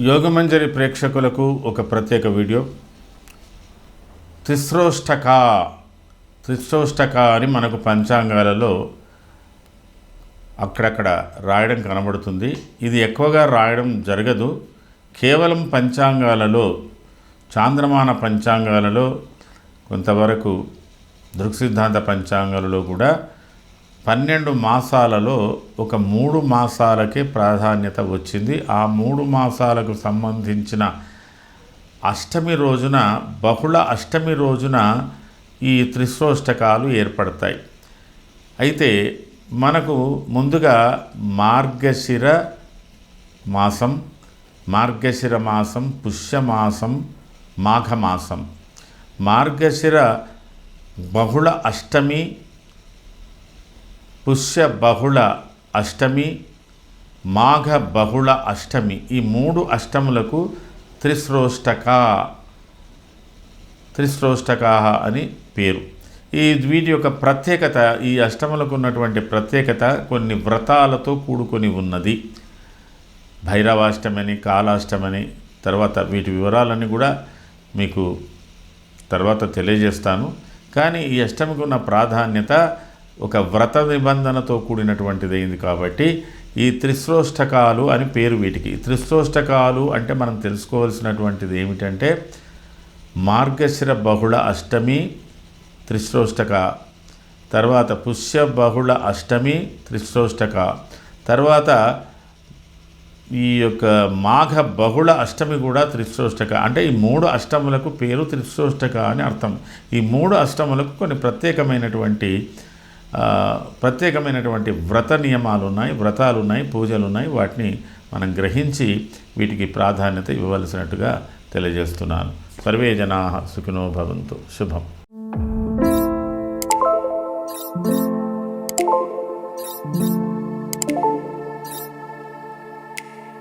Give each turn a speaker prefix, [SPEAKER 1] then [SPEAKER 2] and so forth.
[SPEAKER 1] యోగమంజరి ప్రేక్షకులకు ఒక ప్రత్యేక వీడియో. తిస్రోష్టక తిస్రోష్టక అని మనకు పంచాంగాలలో అక్కడక్కడ రాయడం కనబడుతుంది. ఇది ఎక్కువగా రాయడం జరగదు. కేవలం పంచాంగాలలో చాంద్రమాన పంచాంగాలలో కొంతవరకు దృక్సిద్ధాంత పంచాంగాలలో కూడా పన్నెండు మాసాలలో ఒక మూడు మాసాలకే ప్రాధాన్యత వచ్చింది. ఆ మూడు మాసాలకు సంబంధించిన అష్టమి రోజున బహుళ అష్టమి రోజున ఈ త్రిశ్రోష్టకాలు ఏర్పడతాయి. అయితే మనకు ముందుగా మార్గశిర మాసం మార్గశిర మాసం పుష్యమాసం మాఘమాసం మార్గశిర బహుళ అష్టమి పుష్య బహుళ అష్టమి మాఘ బహుళ అష్టమి ఈ మూడు అష్టములకు త్రిశ్రోష్టక త్రిశ్రోష్టక అని పేరు. ఈ వీటి యొక్క ప్రత్యేకత ఈ అష్టములకు ఉన్నటువంటి ప్రత్యేకత కొన్ని వ్రతాలతో కూడుకొని ఉన్నది. భైరవాష్టమని కాలాష్టమని తర్వాత వీటి వివరాలన్నీ కూడా మీకు తర్వాత తెలియజేస్తాను. కానీ ఈ అష్టమికి ఉన్న ప్రాధాన్యత ఒక వ్రత నిబంధనతో కూడినటువంటిది అయింది కాబట్టి ఈ త్రిశ్రోష్టకాలు అని పేరు వీటికి. త్రిశ్రోష్టకాలు అంటే మనం తెలుసుకోవాల్సినటువంటిది ఏమిటంటే మార్గశిర బహుళ అష్టమి త్రిశ్రోష్టక తర్వాత పుష్య బహుళ అష్టమి త్రిశ్రోష్టక తర్వాత ఈ యొక్క మాఘ బహుళ అష్టమి కూడా త్రిశ్రోష్టక. అంటే ఈ మూడు అష్టములకు పేరు త్రిశ్రోష్టక అని అర్థం. ఈ మూడు అష్టములకు కొన్ని ప్రత్యేకమైనటువంటి ప్రత్యేకమైనటువంటి వ్రత నియమాలు ఉన్నాయి వ్రతాలు ఉన్నాయి పూజలు ఉన్నాయి వాటిని మనం గ్రహించి వీటికి ప్రాధాన్యత ఇవ్వవలసినట్టుగా తెలియజేస్తున్నాను. సర్వే జనా సుఖినో భవంతు. శుభం.
[SPEAKER 2] thank you